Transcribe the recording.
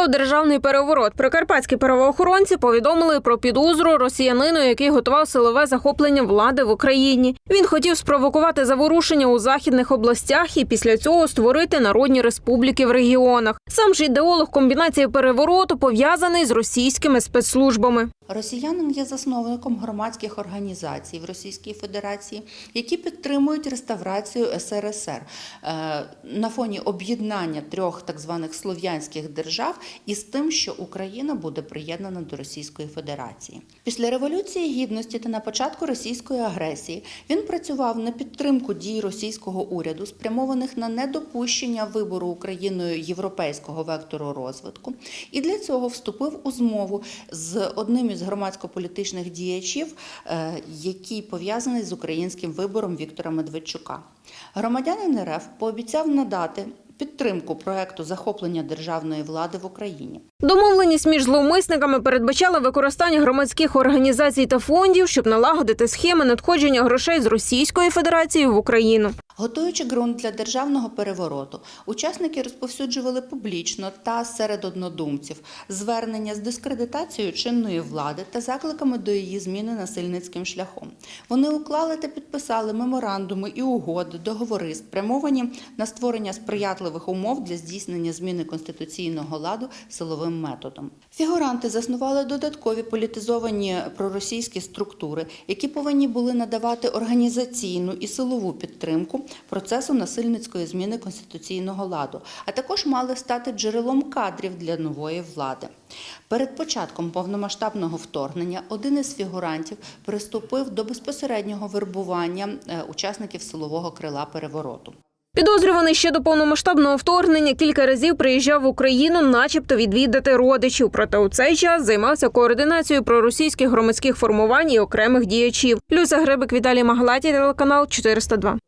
влаштував державний переворот. Прикарпатські правоохоронці повідомили про підозру росіянину, який готував силове захоплення влади в Україні. Він хотів спровокувати заворушення у західних областях і після цього створити народні республіки в регіонах. Сам ж ідеолог комбінації перевороту пов'язаний з російськими спецслужбами. Росіянин є засновником громадських організацій в Російській Федерації, які підтримують реставрацію СРСР е, на фоні об'єднання трьох так званих слов'янських держав із тим, що Україна буде приєднана до Російської Федерації. Після революції гідності та на початку російської агресії він працював на підтримку дій російського уряду, спрямованих на недопущення вибору Україною європейського вектору розвитку, і для цього вступив у змову з одним із громадсько-політичних діячів, е, який пов'язаний з українським вибором Віктора Медведчука. Громадянин РФ пообіцяв надати підтримку проекту захоплення державної влади в Україні. Домовленість між зловмисниками передбачала використання громадських організацій та фондів, щоб налагодити схеми надходження грошей з Російської Федерації в Україну. Готуючи ґрунт для державного перевороту, учасники розповсюджували публічно та серед однодумців звернення з дискредитацією чинної влади та закликами до її зміни насильницьким шляхом. Вони уклали та підписали меморандуми і угоди, договори, спрямовані на створення сприятливих умов для здійснення зміни конституційного ладу силовим методом. Фігуранти заснували додаткові політизовані проросійські структури, які повинні були надавати організаційну і силову підтримку процесу насильницької зміни конституційного ладу, а також мали стати джерелом кадрів для нової влади. Перед початком повномасштабного вторгнення один із фігурантів приступив до безпосереднього вербування е, учасників силового крила перевороту. Підозрюваний ще до повномасштабного вторгнення кілька разів приїжджав в Україну, начебто відвідати родичів. Проте у цей час займався координацією проросійських громадських формувань і окремих діячів. Люся Гребик, Віталій Магалаті, телеканал 402.